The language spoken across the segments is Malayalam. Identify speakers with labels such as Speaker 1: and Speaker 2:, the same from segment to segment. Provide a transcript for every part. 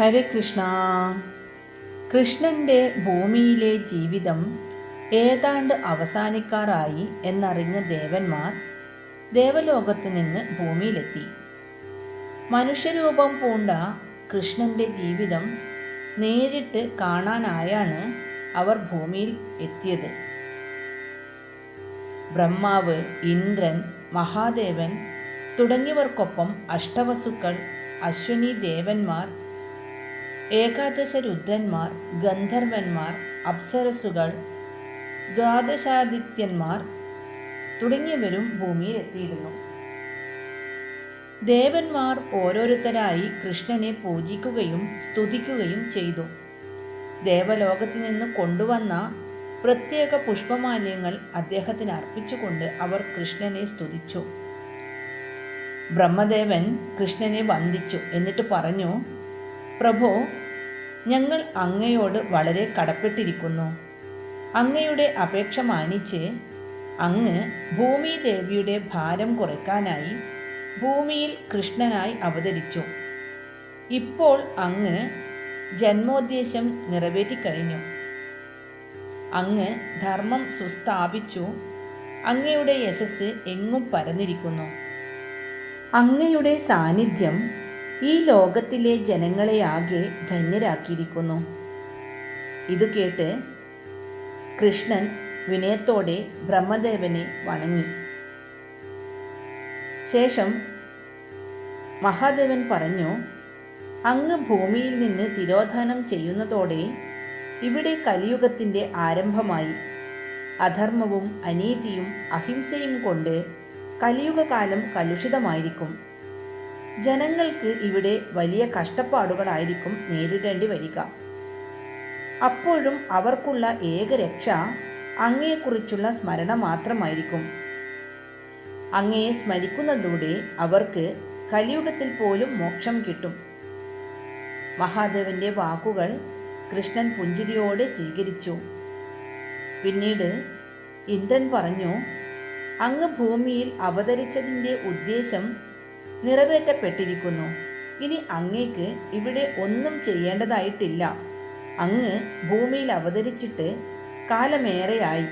Speaker 1: ഹരേ കൃഷ്ണ. കൃഷ്ണന്റെ ഭൂമിയിലെ ജീവിതം ഏതാണ്ട് അവസാനിക്കാറായി എന്നറിഞ്ഞ ദേവന്മാർ ദേവലോകത്ത് നിന്ന് ഭൂമിയിലെത്തി. മനുഷ്യരൂപം പൂണ്ട കൃഷ്ണന്റെ ജീവിതം നേരിട്ട് കാണാനായാണ് അവർ ഭൂമിയിൽ എത്തിയത്. ബ്രഹ്മാവ് ഇന്ദ്രൻ മഹാദേവൻ തുടങ്ങിയവർക്കൊപ്പം അഷ്ടവസുക്കൾ അശ്വനി ദേവന്മാർ ഏകാദശ രുദ്രന്മാർ ഗന്ധർവന്മാർ അപ്സരസുകൾ ദ്വാദശാദിത്യന്മാർ തുടങ്ങിയവരും ഭൂമിയിൽ എത്തിയിരുന്നു. ദേവന്മാർ ഓരോരുത്തരായി കൃഷ്ണനെ പൂജിക്കുകയും സ്തുതിക്കുകയും ചെയ്തു. ദേവലോകത്തിൽ നിന്ന് കൊണ്ടുവന്ന പ്രത്യേക പുഷ്പമാലിന്യങ്ങൾ അദ്ദേഹത്തിന് അർപ്പിച്ചുകൊണ്ട് അവർ കൃഷ്ണനെ സ്തുതിച്ചു. ബ്രഹ്മദേവൻ കൃഷ്ണനെ വന്ദിച്ചു. എന്നിട്ട് പറഞ്ഞു പ്രഭോ ഞങ്ങൾ അങ്ങയോട് വളരെ കടപ്പെട്ടിരിക്കുന്നു. അങ്ങയുടെ അപേക്ഷ മാനിച്ച് അങ്ങ് ഭൂമിദേവിയുടെ ഭാരം കുറയ്ക്കാനായി ഭൂമിയിൽ കൃഷ്ണനായി അവതരിച്ചു. ഇപ്പോൾ അങ്ങ് ജന്മോദ്ദേശം നിറവേറ്റിക്കഴിഞ്ഞു. അങ്ങ് ധർമ്മം സുസ്ഥാപിച്ചു. അങ്ങയുടെ യശസ് എങ്ങും പരന്നിരിക്കുന്നു. അങ്ങയുടെ സാന്നിധ്യം ഈ ലോകത്തിലെ ജനങ്ങളെ ആകെ ധന്യരാക്കിയിരിക്കുന്നു. ഇതു കേട്ട് കൃഷ്ണൻ വിനയത്തോടെ ബ്രഹ്മദേവനെ വണങ്ങി. ശേഷം മഹാദേവൻ പറഞ്ഞു അങ്ങ് ഭൂമിയിൽ നിന്ന് തിരോധാനം ചെയ്യുന്നതോടെ ഇവിടെ കലിയുഗത്തിന്റെ ആരംഭമായി. അധർമ്മവും അനീതിയും അഹിംസയും കൊണ്ട് കലിയുഗകാലം കലുഷിതമായിരിക്കും. ജനങ്ങൾക്ക് ഇവിടെ വലിയ കഷ്ടപ്പാടുകളായിരിക്കും നേരിടേണ്ടി വരിക. അപ്പോഴും അവർക്കുള്ള ഏക രക്ഷ അങ്ങയെക്കുറിച്ചുള്ള സ്മരണ മാത്രമായിരിക്കും. അങ്ങയെ സ്മരിക്കുന്നതിലൂടെ അവർക്ക് കലിയുഗത്തിൽ പോലും മോക്ഷം കിട്ടും. മഹാദേവന്റെ വാക്കുകൾ കൃഷ്ണൻ പുഞ്ചിരിയോടെ സ്വീകരിച്ചു. പിന്നീട് ഇന്ദ്രൻ പറഞ്ഞു അങ്ങ് ഭൂമിയിൽ അവതരിച്ചതിന്റെ ഉദ്ദേശം നിറവേറ്റപ്പെട്ടിരിക്കുന്നു. ഇനി അങ്ങേക്ക് ഇവിടെ ഒന്നും ചെയ്യേണ്ടതായിട്ടില്ല. അങ്ങ് ഭൂമിയിൽ അവതരിച്ചിട്ട് കാലമേറെയായി.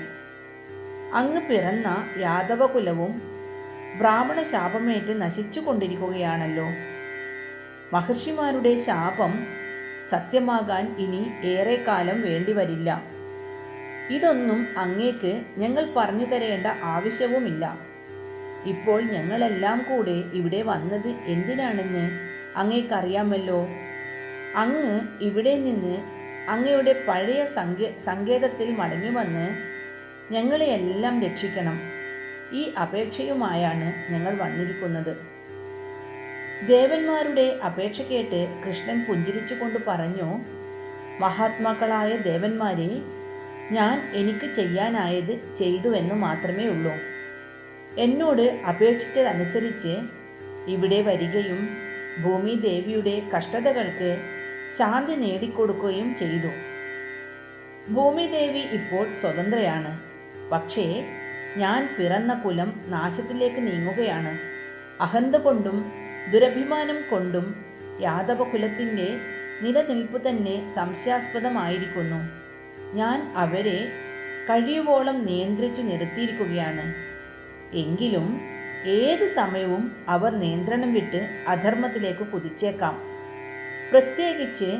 Speaker 1: അങ്ങ് പിറന്ന യാദവകുലവും ബ്രാഹ്മണ ശാപമേറ്റ് നശിച്ചു കൊണ്ടിരിക്കുകയാണല്ലോ മഹർഷിമാരുടെ ശാപം സത്യമാകാൻ ഇനി ഏറെ കാലം വേണ്ടിവരില്ല. ഇതൊന്നും അങ്ങേക്ക് ഞങ്ങൾ പറഞ്ഞു തരേണ്ട ആവശ്യവുമില്ല. ഇപ്പോൾ ഞങ്ങളെല്ലാം കൂടെ ഇവിടെ വന്നത് എന്തിനാണെന്ന് അങ്ങേക്കറിയാമല്ലോ. അങ്ങ് ഇവിടെ നിന്ന് അങ്ങയുടെ പഴയ സങ്കേ സങ്കേതത്തിൽ മടങ്ങി വന്ന് ഞങ്ങളെ എല്ലാം രക്ഷിക്കണം. ഈ അപേക്ഷയുമായാണ് ഞങ്ങൾ വന്നിരിക്കുന്നത്. ദേവന്മാരുടെ അപേക്ഷ കേട്ട് കൃഷ്ണൻ പുഞ്ചിരിച്ചുകൊണ്ട് പറഞ്ഞു മഹാത്മാക്കളായ ദേവന്മാരെ ഞാൻ എനിക്ക് ചെയ്യാനായത് ചെയ്തു എന്ന് മാത്രമേ ഉള്ളൂ. എന്നോട് അപേക്ഷിച്ചതനുസരിച്ച് ഇവിടെ വരികയും ഭൂമി ദേവിയുടെ കഷ്ടതകൾക്ക് ശാന്തി നേടിക്കൊടുക്കുകയും ചെയ്തു. ഭൂമിദേവി ഇപ്പോൾ സ്വതന്ത്രയാണ്. പക്ഷേ ഞാൻ പിറന്ന കുലം നാശത്തിലേക്ക് നീങ്ങുകയാണ്. അഹന്ത കൊണ്ടും ദുരഭിമാനം കൊണ്ടും യാദവകുലത്തിന്റെ നിലനിൽപ്പ് തന്നെ സംശയാസ്പദമായിരിക്കുന്നു. ഞാൻ അവരെ കഴിയുവോളം നിയന്ത്രിച്ചു നിർത്തിയിരിക്കുകയാണ്. എങ്കിലും ഏത് സമയവും അവർ നിയന്ത്രണം വിട്ട് അധർമ്മത്തിലേക്ക് കുതിച്ചേക്കാം. പ്രത്യേകിച്ച്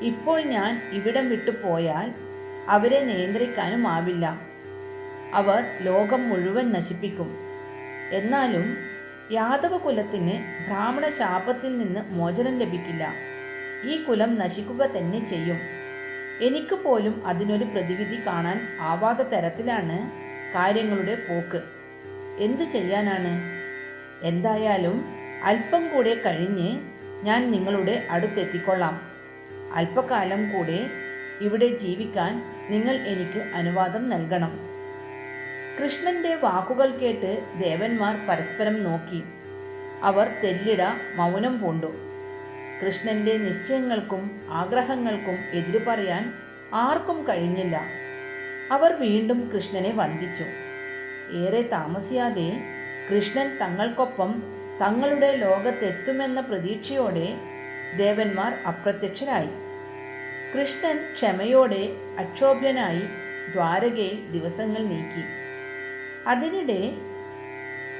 Speaker 1: ഇപ്പോൾ ഞാൻ ഇവിടം വിട്ടു പോയാൽ അവരെ നിയന്ത്രിക്കാനും ആവില്ല. അവർ ലോകം മുഴുവൻ നശിപ്പിക്കും. എന്നാലും യാദവ കുലത്തിന് ബ്രാഹ്മണ ശാപത്തിൽ നിന്ന് മോചനം ലഭിക്കില്ല. ഈ കുലം നശിക്കുക തന്നെ ചെയ്യും. എനിക്ക് പോലും അതിനൊരു പ്രതിവിധി കാണാൻ ആവാത്ത തരത്തിലാണ് കാര്യങ്ങളുടെ പോക്ക്. എന്തു ചെയ്യാനാണ്? എന്തായാലും അല്പം കൂടെ കഴിഞ്ഞ് ഞാൻ നിങ്ങളുടെ അടുത്തെത്തിക്കൊള്ളാം. അല്പകാലം കൂടെ ഇവിടെ ജീവിക്കാൻ നിങ്ങൾ എനിക്ക് അനുവാദം നൽകണം. കൃഷ്ണന്റെ വാക്കുകൾ കേട്ട് ദേവന്മാർ പരസ്പരം നോക്കി. അവർ തെല്ലിട മൗനം പൂണ്ടു. കൃഷ്ണന്റെ നിശ്ചയങ്ങൾക്കും ആഗ്രഹങ്ങൾക്കും എതിരു പറയാൻ ആർക്കും കഴിഞ്ഞില്ല. അവർ വീണ്ടും കൃഷ്ണനെ വന്ദിച്ചു. ഏറെ താമസിയാതെ കൃഷ്ണൻ തങ്ങൾക്കൊപ്പം തങ്ങളുടെ ലോകത്തെത്തുമെന്ന പ്രതീക്ഷയോടെ ദേവന്മാർ അപ്രത്യക്ഷരായി. കൃഷ്ണൻ ക്ഷമയോടെ അക്ഷോഭ്യനായി ദ്വാരകയിൽ ദിവസങ്ങൾ നീക്കി. അതിനിടെ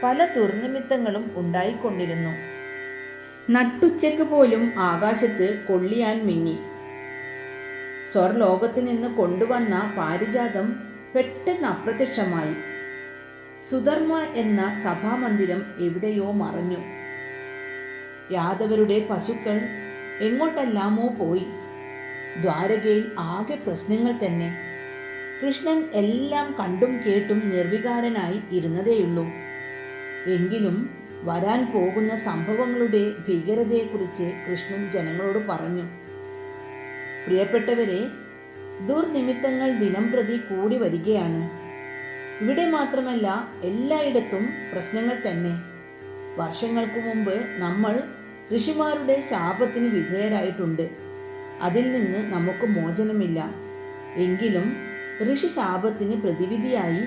Speaker 1: പല ദുർനിമിത്തങ്ങളും ഉണ്ടായിക്കൊണ്ടിരുന്നു. നട്ടുച്ചയ്ക്ക് പോലും ആകാശത്ത് കൊള്ളിയാൻ മിന്നി. സ്വർലോകത്ത് നിന്ന് കൊണ്ടുവന്ന പാരിജാതം പെട്ടെന്ന് അപ്രത്യക്ഷമായി. സുധർമ്മ എന്ന സഭാമന്ദിരം എവിടെയോ മറഞ്ഞു. യാദവരുടെ പശുക്കൾ എങ്ങോട്ടെല്ലാമോ പോയി. ദ്വാരകയിൽ ആകെ പ്രശ്നങ്ങൾ തന്നെ. കൃഷ്ണൻ എല്ലാം കണ്ടും കേട്ടും നിർവികാരനായി ഇരുന്നതേയുള്ളൂ. എങ്കിലും വരാൻ പോകുന്ന സംഭവങ്ങളുടെ ഭീകരതയെക്കുറിച്ച് കൃഷ്ണൻ ജനങ്ങളോട് പറഞ്ഞു. പ്രിയപ്പെട്ടവരെ ദുർനിമിത്തങ്ങൾ ദിനം പ്രതി കൂടി വരികയാണ്. ഇവിടെ മാത്രമല്ല എല്ലായിടത്തും പ്രശ്നങ്ങൾ തന്നെ. വർഷങ്ങൾക്ക് മുമ്പ് നമ്മൾ ഋഷിമാരുടെ ശാപത്തിന് വിധേയരായിട്ടുണ്ട്. അതിൽ നിന്ന് നമുക്ക് മോചനമില്ല. എങ്കിലും ഋഷി ശാപത്തിന് പ്രതിവിധിയായി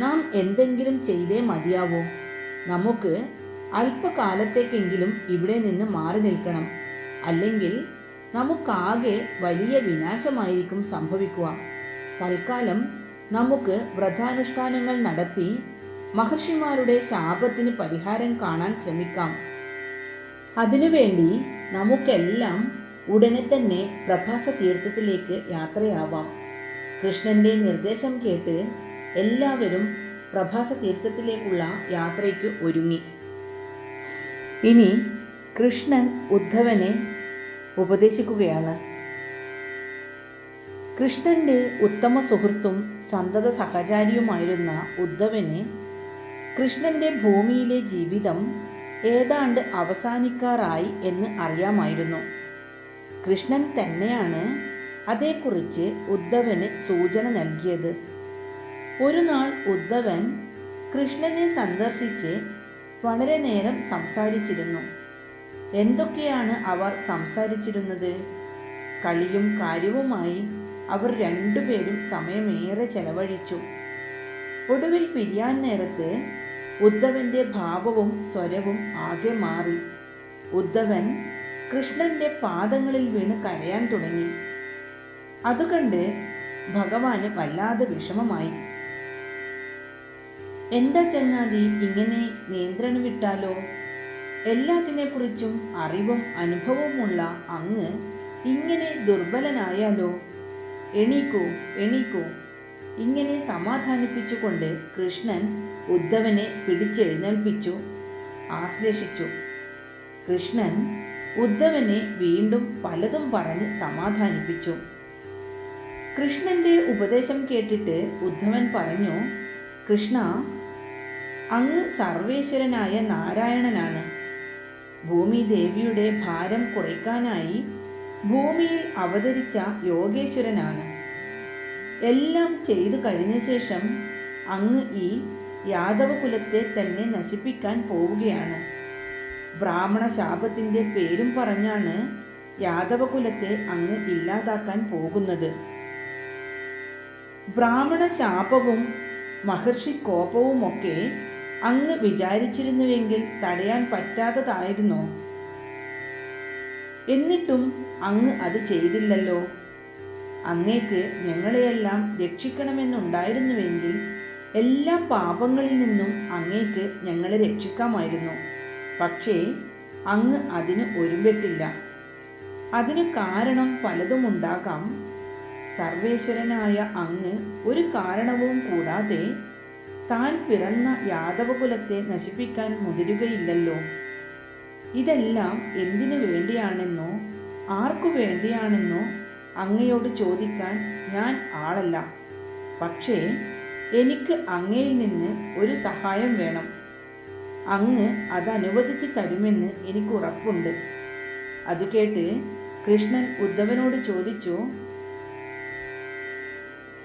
Speaker 1: നാം എന്തെങ്കിലും ചെയ്തേ മതിയാവോ. നമുക്ക് അല്പകാലത്തേക്കെങ്കിലും ഇവിടെ നിന്ന് മാറി നിൽക്കണം. അല്ലെങ്കിൽ നമുക്കാകെ വലിയ വിനാശമായിരിക്കും സംഭവിക്കുക. തൽക്കാലം നമുക്ക് വ്രതാനുഷ്ഠാനങ്ങൾ നടത്തി മഹർഷിമാരുടെ ശാപത്തിന് പരിഹാരം കാണാൻ ശ്രമിക്കാം. അതിനുവേണ്ടി നമുക്കെല്ലാം ഉടനെ തന്നെ പ്രഭാസ തീർത്ഥത്തിലേക്ക് യാത്രയാവാം. കൃഷ്ണന്റെ നിർദ്ദേശം കേട്ട് എല്ലാവരും പ്രഭാസ തീർത്ഥത്തിലേക്കുള്ള യാത്രയ്ക്ക് ഒരുങ്ങി. ഇനി കൃഷ്ണൻ ഉദ്ധവനെ ഉപദേശിക്കുകയാണ്. കൃഷ്ണന്റെ ഉത്തമ സുഹൃത്തും സന്തത സഹചാരിയുമായിരുന്ന ഉദ്ധവന് കൃഷ്ണന്റെ ഭൂമിയിലെ ജീവിതം ഏതാണ്ട് അവസാനിക്കാറായി എന്ന് അറിയാമായിരുന്നു. കൃഷ്ണൻ തന്നെയാണ് അതേക്കുറിച്ച് ഉദ്ധവന് സൂചന നൽകിയത്. ഒരു നാൾ ഉദ്ധവൻ കൃഷ്ണനെ സന്ദർശിച്ച് വളരെ നേരം സംസാരിച്ചിരുന്നു. എന്തൊക്കെയാണ് അവർ സംസാരിച്ചിരുന്നത്? കളിയും കാര്യവുമായി അവർ രണ്ടുപേരും സമയമേറെ ചെലവഴിച്ചു. ഒടുവിൽ പിരിയാൻ നേരത്ത് ഉദ്ധവന്റെ ഭാവവും സ്വരവും ആകെ മാറി. ഉദ്ധവൻ കൃഷ്ണന്റെ പാദങ്ങളിൽ വീണ് കരയാൻ തുടങ്ങി. അതുകണ്ട് ഭഗവാന് വല്ലാതെ വിഷമമായി. എന്താ ചങ്ങാതി ഇങ്ങനെ നിയന്ത്രണം വിട്ടാലോ? എല്ലാറ്റിനെക്കുറിച്ചും അറിവും അനുഭവവുമുള്ള അങ്ങ് ഇങ്ങനെ ദുർബലനായാലോ? എണീക്കൂ എണീക്കൂ. ഇങ്ങനെ സമാധാനിപ്പിച്ചുകൊണ്ട് കൃഷ്ണൻ ഉദ്ധവനെ പിടിച്ചെഴുന്നേൽപ്പിച്ചു ആശ്ലേഷിച്ചു. കൃഷ്ണൻ ഉദ്ധവനെ വീണ്ടും പലതും പറഞ്ഞ് സമാധാനിപ്പിച്ചു. കൃഷ്ണന്റെ ഉപദേശം കേട്ടിട്ട് ഉദ്ധവൻ പറഞ്ഞു കൃഷ്ണ അങ്ങ് സർവേശ്വരനായ നാരായണനാണ്. ഭൂമിദേവിയുടെ ഭാരം കുറയ്ക്കാനായി ഭൂമിയിൽ അവതരിച്ച യോഗേശ്വരനാണ്. എല്ലാം ചെയ്തു കഴിഞ്ഞ ശേഷം അങ്ങ് ഈ യാദവകുലത്തെ തന്നെ നശിപ്പിക്കാൻ പോവുകയാണ്. ബ്രാഹ്മണ ശാപത്തിന്റെ പേരും പറഞ്ഞാണ് യാദവകുലത്തെ അങ്ങ് ഇല്ലാതാക്കാൻ പോകുന്നത്. ബ്രാഹ്മണ ശാപവും മഹർഷി കോപവുമൊക്കെ അങ്ങ് വിചാരിച്ചിരുന്നുവെങ്കിൽ തടയാൻ പറ്റാത്തതായിരുന്നോ? എന്നിട്ടും അങ്ങ് അത് ചെയ്തില്ലല്ലോ. അങ്ങേക്ക് ഞങ്ങളെയെല്ലാം രക്ഷിക്കണമെന്നുണ്ടായിരുന്നുവെങ്കിൽ എല്ലാ പാപങ്ങളിൽ നിന്നും അങ്ങേക്ക് ഞങ്ങളെ രക്ഷിക്കാമായിരുന്നു. പക്ഷേ അങ്ങ് അതിന് ഒരുമ്പെട്ടില്ല. അതിന് കാരണം പലതുമുണ്ടാകാം സർവേശ്വരനായ അങ്ങ് ഒരു കാരണവും കൂടാതെ താൻ പിറന്ന യാദവകുലത്തെ നശിപ്പിക്കാൻ മുതിരുകയില്ലല്ലോ. ഇതെല്ലാം എന്തിനു വേണ്ടിയാണെന്നോ? ആർക്കു വേണ്ടിയാണെന്നോ? അങ്ങയോട് ചോദിക്കാൻ ഞാൻ ആളല്ല. പക്ഷേ എനിക്ക് അങ്ങയിൽ നിന്ന് ഒരു സഹായം വേണം. അങ്ങ് അത് അനുവദിച്ച് തരുമെന്ന് എനിക്ക് ഉറപ്പുണ്ട്. അത് കേട്ട് കൃഷ്ണൻ ഉദ്ധവനോട് ചോദിച്ചു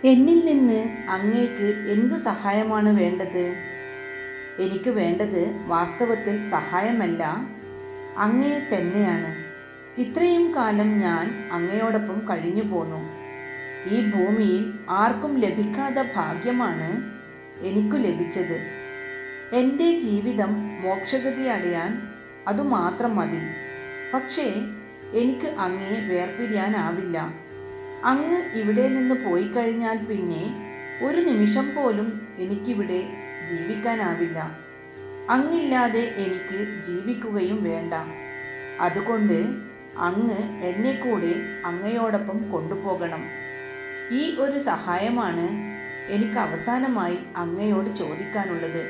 Speaker 1: എന്നിൽ നിന്ന് അങ്ങേക്ക് എന്തു സഹായമാണ് വേണ്ടത്? എനിക്ക് വേണ്ടത് വാസ്തവത്തിൽ സഹായമല്ല. അങ്ങയെ തന്നെയാണ്. ഇത്രയും കാലം ഞാൻ അങ്ങയോടൊപ്പം കഴിഞ്ഞു പോന്നു. ഈ ഭൂമിയിൽ ആർക്കും ലഭിക്കാത്ത ഭാഗ്യമാണ് എനിക്കു ലഭിച്ചത്. എന്റെ ജീവിതം മോക്ഷഗതി അടയാൻ അതുമാത്രം മതി. പക്ഷേ എനിക്ക് അങ്ങയെ വേർപിരിയാനാവില്ല. അങ്ങ് ഇവിടെ നിന്ന് പോയി കഴിഞ്ഞാൽ പിന്നെ ഒരു നിമിഷം പോലും എനിക്കിവിടെ ജീവിക്കാനാവില്ല. അങ്ങില്ലാതെ എനിക്ക് ജീവിക്കുകയും വേണ്ട. അതുകൊണ്ട് അങ്ങ് എന്നെ കൂടെ അങ്ങയോടൊപ്പം കൊണ്ടുപോകണം. ഈ ഒരു സഹായമാണ് എനിക്ക് അവസാനമായി അങ്ങയോട് ചോദിക്കാനുള്ളത്.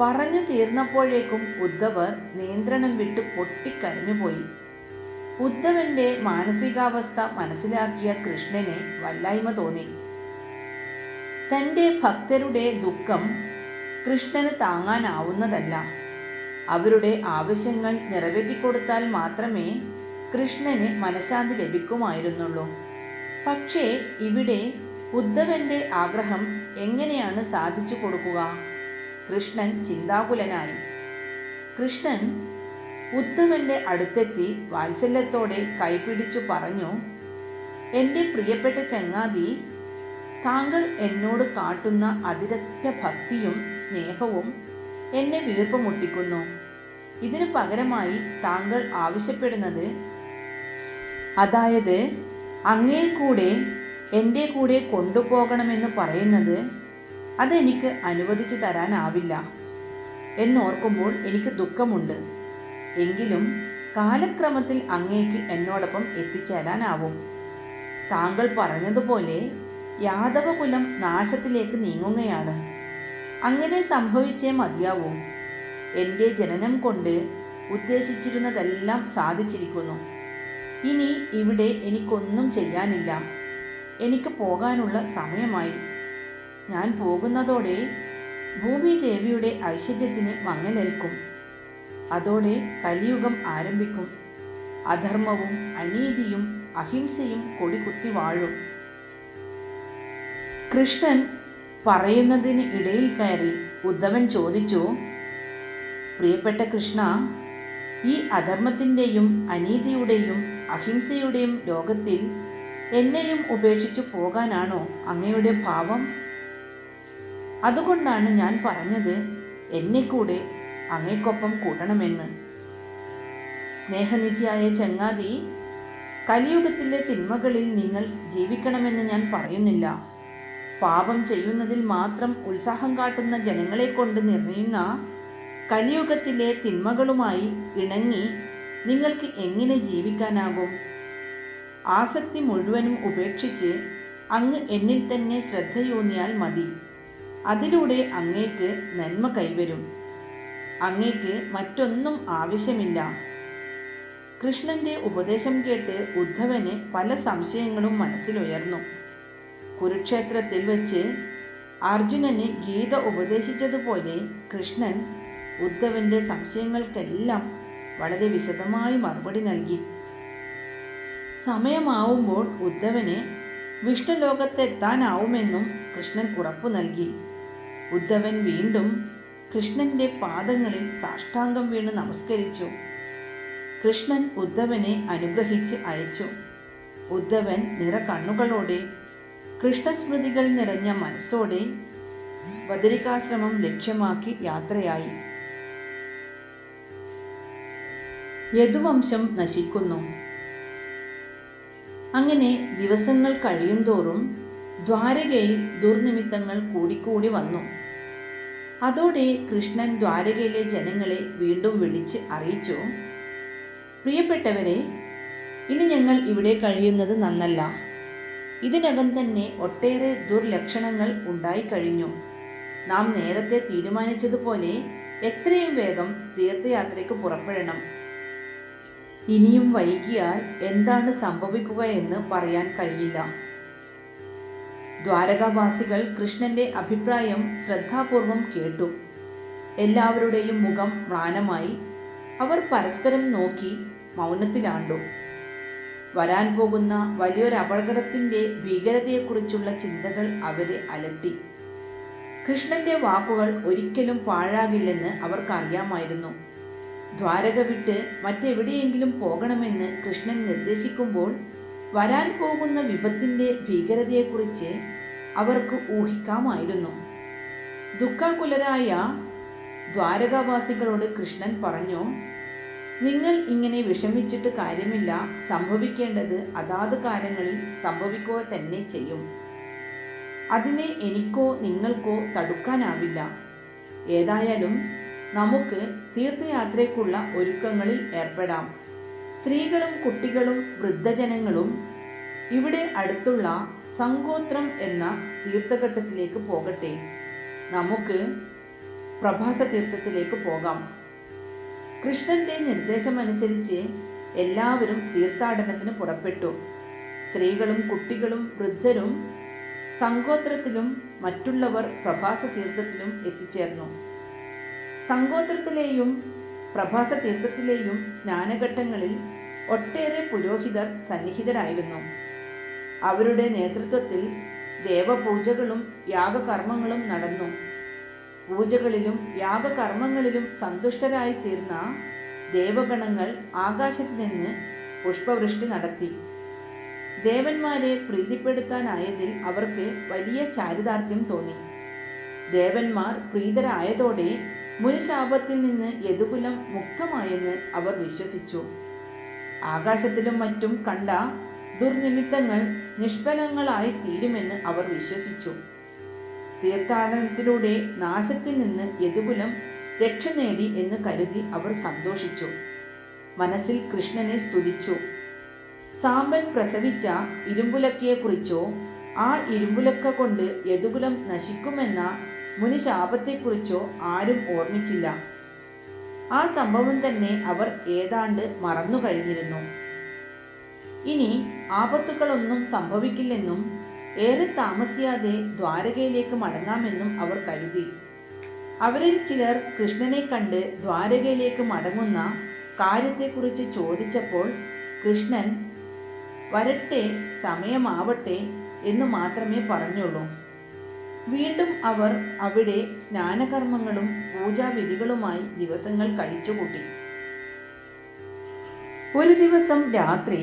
Speaker 1: പറഞ്ഞു തീർന്നപ്പോഴേക്കും ഉദ്ധവർ നിയന്ത്രണം വിട്ട് പൊട്ടിക്കരഞ്ഞുപോയി ഉദ്ധവന്റെ മാനസികാവസ്ഥ മനസ്സിലാക്കിയ കൃഷ്ണനെ വല്ലായ്മ തോന്നി. തന്റെ ഭക്തരുടെ ദുഃഖം കൃഷ്ണന് താങ്ങാനാവുന്നതല്ല. അവരുടെ ആവശ്യങ്ങൾ നിറവേറ്റിക്കൊടുത്താൽ മാത്രമേ കൃഷ്ണന് മനഃശാന്തി ലഭിക്കുമായിരുന്നുള്ളൂ. പക്ഷേ ഇവിടെ ഉദ്ധവന്റെ ആഗ്രഹം എങ്ങനെയാണ് സാധിച്ചു കൊടുക്കുക? കൃഷ്ണൻ ചിന്താകുലനായി. കൃഷ്ണൻ ഉദ്ധവന്റെ അടുത്തെത്തി വാത്സല്യത്തോടെ കൈപിടിച്ചു പറഞ്ഞു എന്റെ പ്രിയപ്പെട്ട ചങ്ങാതി താങ്കൾ എന്നോട് കാട്ടുന്ന അതിരറ്റ ഭക്തിയും സ്നേഹവും എന്നെ വീർപ്പുമുട്ടിക്കുന്നു ഇതിനു പകരമായി താങ്കൾ ആവശ്യപ്പെടുന്നത് അതായത് അങ്ങേ കൂടെ എന്റെ കൂടെ കൊണ്ടുപോകണമെന്ന് പറയുന്നത് അതെനിക്ക് അനുവദിച്ചു തരാനാവില്ല എന്നോർക്കുമ്പോൾ എനിക്ക് ദുഃഖമുണ്ട്. എങ്കിലും കാലക്രമത്തിൽ അങ്ങേക്ക് എന്നോടൊപ്പം എത്തിച്ചേരാനാവും. താങ്കൾ പറഞ്ഞതുപോലെ യാദവകുലം നാശത്തിലേക്ക് നീങ്ങുകയാണ്. അങ്ങനെ സംഭവിച്ചേ മതിയാവൂ. എന്റെ ജനനം കൊണ്ട് ഉദ്ദേശിച്ചിരുന്നതെല്ലാം സാധിച്ചിരിക്കുന്നു. ഇനി ഇവിടെ എനിക്കൊന്നും ചെയ്യാനില്ല. എനിക്ക് പോകാനുള്ള സമയമായി. ഞാൻ പോകുന്നതോടെ ഭൂമി ദേവിയുടെ ഐശ്വര്യത്തിന് മങ്ങലേൽക്കും. അതോടെ കലിയുഗം ആരംഭിക്കും. അധർമ്മവും അനീതിയും അഹിംസയും കൊടികുത്തി വാഴും. കൃഷ്ണൻ പറയുന്നതിന് ഇടയിൽ കയറി ഉദ്ധവൻ ചോദിച്ചു പ്രിയപ്പെട്ട കൃഷ്ണ ഈ അധർമ്മത്തിന്റെയും അനീതിയുടെയും അഹിംസയുടെയും ലോകത്തിൽ എന്നെയും ഉപേക്ഷിച്ചു പോകാനാണോ അങ്ങയുടെ ഭാവം? അതുകൊണ്ടാണ് ഞാൻ പറഞ്ഞത് എന്നെ കൂടെ അങ്ങേക്കൊപ്പം കൂട്ടണമെന്ന്. സ്നേഹനിധിയായ ചങ്ങാതി കലിയുഗത്തിലെ തിന്മകളിൽ നിങ്ങൾ ജീവിക്കണമെന്ന് ഞാൻ പറയുന്നില്ല. പാപം ചെയ്യുന്നതിൽ മാത്രം ഉത്സാഹം കാട്ടുന്ന ജനങ്ങളെ കൊണ്ട് നിറയുന്ന കലിയുഗത്തിലെ തിന്മകളുമായി ഇണങ്ങി നിങ്ങൾക്ക് എങ്ങനെ ജീവിക്കാനാകും? ആസക്തി മുഴുവനും ഉപേക്ഷിച്ച് അങ്ങ് എന്നിൽ തന്നെ ശ്രദ്ധയൂന്നിയാൽ മതി. അതിലൂടെ അങ്ങേക്ക് നന്മ കൈവരും. അങ്ങേക്ക് മറ്റൊന്നും ആവശ്യമില്ല. കൃഷ്ണന്റെ ഉപദേശം കേട്ട് ഉദ്ധവന് പല സംശയങ്ങളും മനസ്സിലുയർന്നു. കുരുക്ഷേത്രത്തിൽ വെച്ച് അർജുനന് ഗീത ഉപദേശിച്ചതുപോലെ കൃഷ്ണൻ ഉദ്ധവന്റെ സംശയങ്ങൾക്കെല്ലാം വളരെ വിശദമായി മറുപടി നൽകി. സമയമാവുമ്പോൾ ഉദ്ധവന് വിഷ്ണുലോകത്തെത്താനാവുമെന്നും കൃഷ്ണൻ ഉറപ്പു നൽകി. ഉദ്ധവൻ വീണ്ടും കൃഷ്ണന്റെ പാദങ്ങളിൽ സാഷ്ടാംഗം വീണ് നമസ്കരിച്ചു. കൃഷ്ണൻ ഉദ്ധവനെ അനുഗ്രഹിച്ച് അയച്ചു. ഉദ്ധവൻ നിറ കണ്ണുകളോടെ കൃഷ്ണസ്മൃതികൾ നിറഞ്ഞ മനസ്സോടെ ബദരികാശ്രമം ലക്ഷ്യമാക്കി യാത്രയായി. യദുവംശം നശിക്കുന്നു. അങ്ങനെ ദിവസങ്ങൾ കഴിയുന്തോറും ദ്വാരകയിൽ ദുർനിമിത്തങ്ങൾ കൂടിക്കൂടി വന്നു. അതോടെ കൃഷ്ണൻ ദ്വാരകയിലെ ജനങ്ങളെ വീണ്ടും വിളിച്ച് അറിയിച്ചു പ്രിയപ്പെട്ടവരെ ഇനി ഞങ്ങൾ ഇവിടെ കഴിയുന്നത് നന്നല്ല. ഇതിനകം തന്നെ ഒട്ടേറെ ദുർലക്ഷണങ്ങൾ ഉണ്ടായിക്കഴിഞ്ഞു. നാം നേരത്തെ തീരുമാനിച്ചതുപോലെ എത്രയും വേഗം തീർത്ഥയാത്രയ്ക്ക് പുറപ്പെടണം. ഇനിയും വൈകിയാൽ എന്താണ് സംഭവിക്കുക എന്ന് പറയാൻ കഴിയില്ല. ദ്വാരകാവാസികൾ കൃഷ്ണന്റെ അഭിപ്രായം ശ്രദ്ധാപൂർവം കേട്ടു. എല്ലാവരുടെയും മുഖം മ്ലാനമായി. അവർ പരസ്പരം നോക്കി മൗനത്തിലാണ്ടു. വരാൻ പോകുന്ന വലിയൊരു അപകടത്തിന്റെ ഭീകരതയെക്കുറിച്ചുള്ള ചിന്തകൾ അവരെ അലട്ടി. കൃഷ്ണന്റെ വാക്കുകൾ ഒരിക്കലും പാഴാകില്ലെന്ന് അവർക്കറിയാമായിരുന്നു. ദ്വാരക വിട്ട് മറ്റെവിടെയെങ്കിലും പോകണമെന്ന് കൃഷ്ണൻ നിർദ്ദേശിക്കുമ്പോൾ വരാൻ പോകുന്ന വിപത്തിന്റെ ഭീകരതയെക്കുറിച്ച് അവർക്ക് ഊഹിക്കാമായിരുന്നു. ദുഃഖകുലരായ ദ്വാരകാവാസികളോട് കൃഷ്ണൻ പറഞ്ഞു നിങ്ങൾ ഇങ്ങനെ വിഷമിച്ചിട്ട് കാര്യമില്ല. സംഭവിക്കേണ്ടത് അതാത് കാലങ്ങളിൽ സംഭവിക്കുക തന്നെ ചെയ്യും. അതിനെ എനിക്കോ നിങ്ങൾക്കോ തടുക്കാനാവില്ല. ഏതായാലും നമുക്ക് തീർത്ഥയാത്രയ്ക്കുള്ള ഒരുക്കങ്ങളിൽ ഏർപ്പെടാം. സ്ത്രീകളും കുട്ടികളും വൃദ്ധജനങ്ങളും ഇവിടെ അടുത്തുള്ള സങ്കോത്രം എന്ന തീർത്ഥഘട്ടത്തിലേക്ക് പോകട്ടെ. നമുക്ക് പ്രഭാസ തീർത്ഥത്തിലേക്ക് പോകാം. കൃഷ്ണന്റെ നിർദ്ദേശമനുസരിച്ച് എല്ലാവരും തീർത്ഥാടനത്തിന് പുറപ്പെട്ടു. സ്ത്രീകളും കുട്ടികളും വൃദ്ധരും സങ്കോത്രത്തിലും മറ്റുള്ളവർ പ്രഭാസ തീർത്ഥത്തിലും എത്തിച്ചേർന്നു. സങ്കോത്രത്തിലെയും പ്രഭാസ തീർത്ഥത്തിലെയും സ്നാനഘട്ടങ്ങളിൽ ഒട്ടേറെ പുരോഹിതർ സന്നിഹിതരായിരുന്നു. അവരുടെ നേതൃത്വത്തിൽ ദേവപൂജകളും യാഗകർമ്മങ്ങളും നടന്നു. പൂജകളിലും യാഗകർമ്മങ്ങളിലും സന്തുഷ്ടരായി തീർന്ന ദേവഗണങ്ങൾ ആകാശത്ത് നിന്ന് പുഷ്പവൃഷ്ടി നടത്തി. ദേവന്മാരെ പ്രീതിപ്പെടുത്താനായതിൽ അവർക്ക് വലിയ ചാരിതാർത്ഥ്യം തോന്നി. ദേവന്മാർ പ്രീതരായതോടെ മുനിശാപത്തിൽ നിന്ന് യദുകുലം മുക്തമായെന്ന് അവർ വിശ്വസിച്ചു. ആകാശത്തിലും മറ്റും കണ്ട ദുർനിമിത്തങ്ങൾ നിഷ്ഫലങ്ങളായി തീരുമെന്ന് അവർ വിശ്വസിച്ചു. തീർത്ഥാടനത്തിലൂടെ നാശത്തിൽ നിന്ന് യദുകുലം രക്ഷ നേടി എന്ന് കരുതി അവർ സന്തോഷിച്ചു. മനസ്സിൽ കൃഷ്ണനെ സ്തുതിച്ചു. സാമ്പൻ പ്രസവിച്ച ഇരുമ്പുലക്കയെക്കുറിച്ചോ ആ ഇരുമ്പുലക്ക കൊണ്ട് യദുകുലം നശിക്കുമെന്ന മുനിശാപത്തെക്കുറിച്ചോ ആരും ഓർമ്മിച്ചില്ല. ആ സംഭവം തന്നെ അവർ ഏതാണ്ട് മറന്നു കഴിഞ്ഞിരുന്നു ഇനി ആപത്തുകളൊന്നും സംഭവിക്കില്ലെന്നും ഏറെ താമസിയാതെ ദ്വാരകയിലേക്ക് മടങ്ങാമെന്നും അവർ കരുതി. അവരിൽ ചിലർ കൃഷ്ണനെ കണ്ട് ദ്വാരകയിലേക്ക് മടങ്ങുന്ന കാര്യത്തെക്കുറിച്ച് ചോദിച്ചപ്പോൾ കൃഷ്ണൻ വരട്ടെ സമയമാവട്ടെ എന്ന് മാത്രമേ പറഞ്ഞുള്ളൂ വീണ്ടും അവർ അവിടെ സ്നാനകർമ്മങ്ങളും പൂജാവിധികളുമായി ദിവസങ്ങൾ കഴിച്ചുകൂട്ടി. ഒരു ദിവസം രാത്രി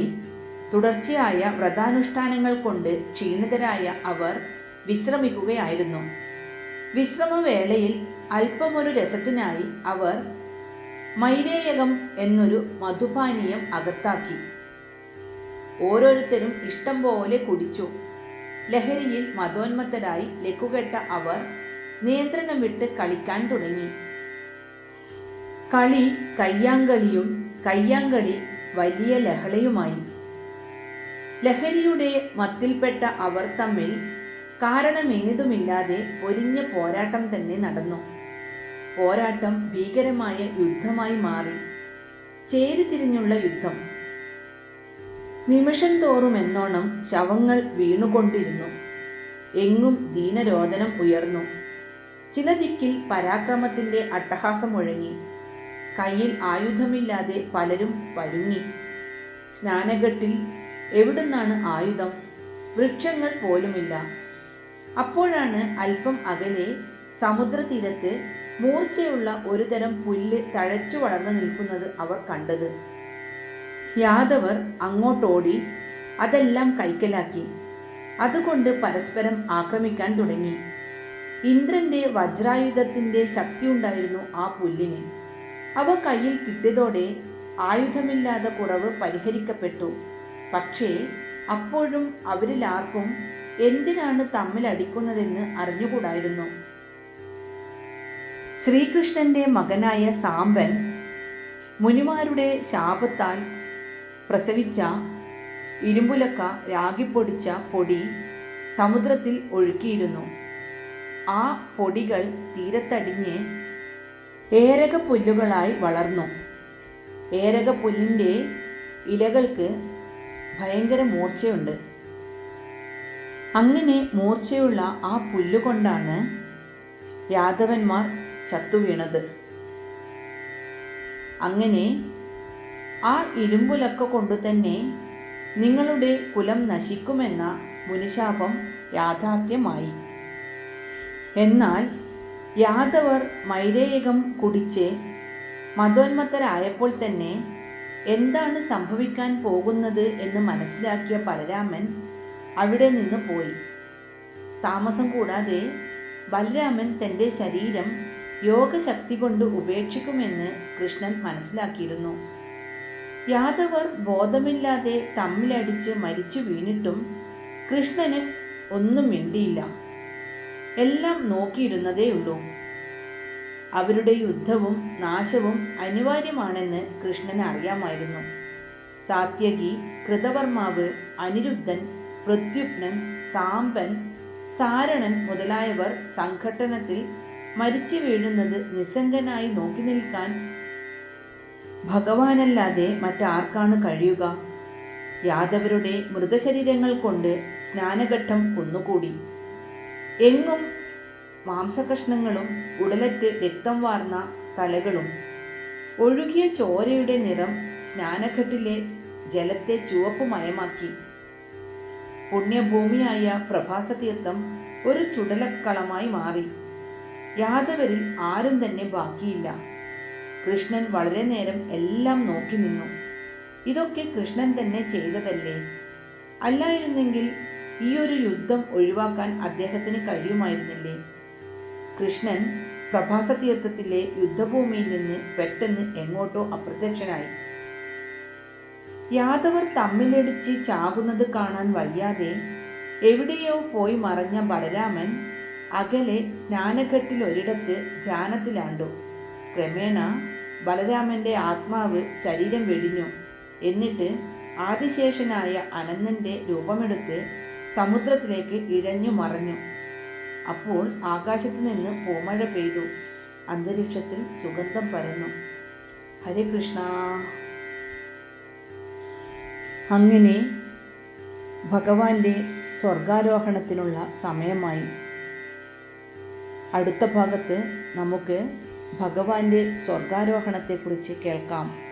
Speaker 1: തുടർച്ചയായ വ്രതാനുഷ്ഠാനങ്ങൾ കൊണ്ട് ക്ഷീണിതരായ അവർ വിശ്രമിക്കുകയായിരുന്നു. വിശ്രമവേളയിൽ അല്പമൊരു രസത്തിനായി അവർ മൈരേയകം എന്നൊരു മധുപാനീയം അകത്താക്കി. ഓരോരുത്തരും ഇഷ്ടം പോലെ കുടിച്ചു. ലഹരിയിൽ മതോന്മത്തരായി ലക്കുകെട്ട അവർ നിയന്ത്രണം വിട്ട് കളിക്കാൻ തുടങ്ങി. കളി കയ്യാങ്കളിയും കയ്യാങ്കളി വലിയ ലഹളയുമായി. ലഹരിയുടെ മത്തിൽപ്പെട്ട അവർ തമ്മിൽ കാരണമേതുമില്ലാതെ പൊരിഞ്ഞ പോരാട്ടം തന്നെ നടന്നു. പോരാട്ടം ഭീകരമായ യുദ്ധമായി മാറി. ചേരിതിരിഞ്ഞുള്ള യുദ്ധം. നിമിഷം തോറും എന്നോണം ശവങ്ങൾ വീണുകൊണ്ടിരുന്നു. എങ്ങും ദീനരോധനം ഉയർന്നു. ചില ദിക്കിൽ പരാക്രമത്തിന്റെ അട്ടഹാസം മുഴങ്ങി. കയ്യിൽ ആയുധമില്ലാതെ പലരും പരുങ്ങി. സ്നാനഘട്ടിൽ എവിടുന്നാണ് ആയുധം? വൃക്ഷങ്ങൾ പോലുമില്ല. അപ്പോഴാണ് അല്പം അകലെ സമുദ്രതീരത്ത് മൂർച്ചയുള്ള ഒരു തരം പുല്ല് തഴച്ചു വളർന്നു നിൽക്കുന്നത് അവർ കണ്ടത്. യാദവർ അങ്ങോട്ടോടി അതെല്ലാം കൈക്കലാക്കി. അതുകൊണ്ട് പരസ്പരം ആക്രമിക്കാൻ തുടങ്ങി. ഇന്ദ്രന്റെ വജ്രായുധത്തിന്റെ ശക്തി ഉണ്ടായിരുന്നു ആ പുല്ലിന്. അവ കയ്യിൽ കിട്ടിയതോടെ ആയുധമില്ലാതെ കുറവ് പരിഹരിക്കപ്പെട്ടു. പക്ഷേ അപ്പോഴും അവരിൽ ആർക്കും എന്തിനാണ് തമ്മിൽ അടിക്കുന്നതെന്ന് അറിഞ്ഞുകൂടായിരുന്നു. ശ്രീകൃഷ്ണന്റെ മകനായ സാമ്പൻ മുനിമാരുടെ ശാപത്താൽ പ്രസവിച്ച ഇരുമ്പുലക്ക രാഗിപ്പൊടിച്ച പൊടി സമുദ്രത്തിൽ ഒഴുക്കിയിരുന്നു. ആ പൊടികൾ തീരത്തടിഞ്ഞ് ഏരക പുല്ലുകളായി വളർന്നു. ഏരക പുല്ലിന്റെ ഇലകൾക്ക് ഭയങ്കര മൂർച്ചയുണ്ട്. അങ്ങനെ മൂർച്ചയുള്ള ആ പുല്ലുകൊണ്ടാണ് യാദവന്മാർ ചത്തുവീണത് അങ്ങനെ ആ ഇരുമ്പുലക്ക കൊണ്ടുതന്നെ നിങ്ങളുടെ കുലം നശിക്കുമെന്ന മുനിശാപം യാഥാർത്ഥ്യമായി. എന്നാൽ യാദവർ മൈരേയകം കുടിച്ച് മതോന്മത്തരായപ്പോൾ തന്നെ എന്താണ് സംഭവിക്കാൻ പോകുന്നത് എന്ന് മനസ്സിലാക്കിയ ബലരാമൻ അവിടെ നിന്ന് പോയി. താമസം കൂടാതെ ബലരാമൻ തന്റെ ശരീരം യോഗശക്തി കൊണ്ട് ഉപേക്ഷിക്കുമെന്ന് കൃഷ്ണൻ മനസ്സിലാക്കിയിരുന്നു. യാദവർ ബോധമില്ലാതെ തമ്മിലടിച്ച് മരിച്ചു വീണിട്ടും കൃഷ്ണന് ഒന്നും മിണ്ടിയില്ല. എല്ലാം നോക്കിയിരുന്നതേയുള്ളൂ. അവരുടെ യുദ്ധവും നാശവും അനിവാര്യമാണെന്ന് കൃഷ്ണൻ അറിയാമായിരുന്നു. സാത്യകി കൃതവർമാവ് അനിരുദ്ധൻ പ്രത്യുപ്നൻ സാമ്പൻ സാരണൻ മുതലായവർ സംഘട്ടനത്തിൽ മരിച്ചു വീഴുന്നത് നിസ്സംഗനായി നോക്കി നിൽക്കാൻ ഭഗവാനല്ലാതെ മറ്റാർക്കാണ് കഴിയുക? യാദവരുടെ മൃതശരീരങ്ങൾ കൊണ്ട് സ്നാനഘട്ടം കുന്നുകൂടി എങ്ങും മാംസകഷ്ണങ്ങളും ഉടലറ്റ് രക്തം വാർന്ന തലകളും. ഒഴുകിയ ചോരയുടെ നിറം സ്നാനഘട്ടിലെ ജലത്തെ ചുവപ്പ് മയമാക്കി. പുണ്യഭൂമിയായ പ്രഭാസതീർത്ഥം ഒരു ചുടലക്കളമായി മാറി. യാദവരിൽ ആരും തന്നെ ബാക്കിയില്ല. കൃഷ്ണൻ വളരെ നേരം എല്ലാം നോക്കി നിന്നു. ഇതൊക്കെ കൃഷ്ണൻ തന്നെ ചെയ്തതല്ലേ? അല്ലായിരുന്നെങ്കിൽ ഈ ഒരു യുദ്ധം ഒഴിവാക്കാൻ അദ്ദേഹത്തിന് കഴിയുമായിരുന്നില്ലേ? കൃഷ്ണൻ പ്രഭാസതീർത്ഥത്തിലെ യുദ്ധഭൂമിയിൽ നിന്ന് പെട്ടെന്ന് എങ്ങോട്ടോ അപ്രത്യക്ഷനായി. യാദവർ തമ്മിലടിച്ച് ചാകുന്നത് കാണാൻ വയ്യാതെ എവിടെയോ പോയി മറഞ്ഞ ബലരാമൻ അകലെ സ്നാനഘട്ടിൽ ഒരിടത്ത് ധ്യാനത്തിലാണ്ടു. ക്രമേണ ബലരാമന്റെ ആത്മാവ് ശരീരം വെടിഞ്ഞു. എന്നിട്ട് ആദിശേഷനായ അനന്തന്റെ രൂപമെടുത്ത് സമുദ്രത്തിലേക്ക് ഇഴഞ്ഞു മറഞ്ഞു. അപ്പോൾ ആകാശത്ത് നിന്ന് പൂമഴ പെയ്തു. അന്തരീക്ഷത്തിൽ സുഗന്ധം പരന്നു. ഹരേ കൃഷ്ണ. അങ്ങനെ ഭഗവാന്റെ സ്വർഗാരോഹണത്തിനുള്ള സമയമായി. അടുത്ത ഭാഗത്ത് നമുക്ക് ഭഗവാന്റെ സ്വർഗാരോഹണത്തെക്കുറിച്ച് കേൾക്കാം.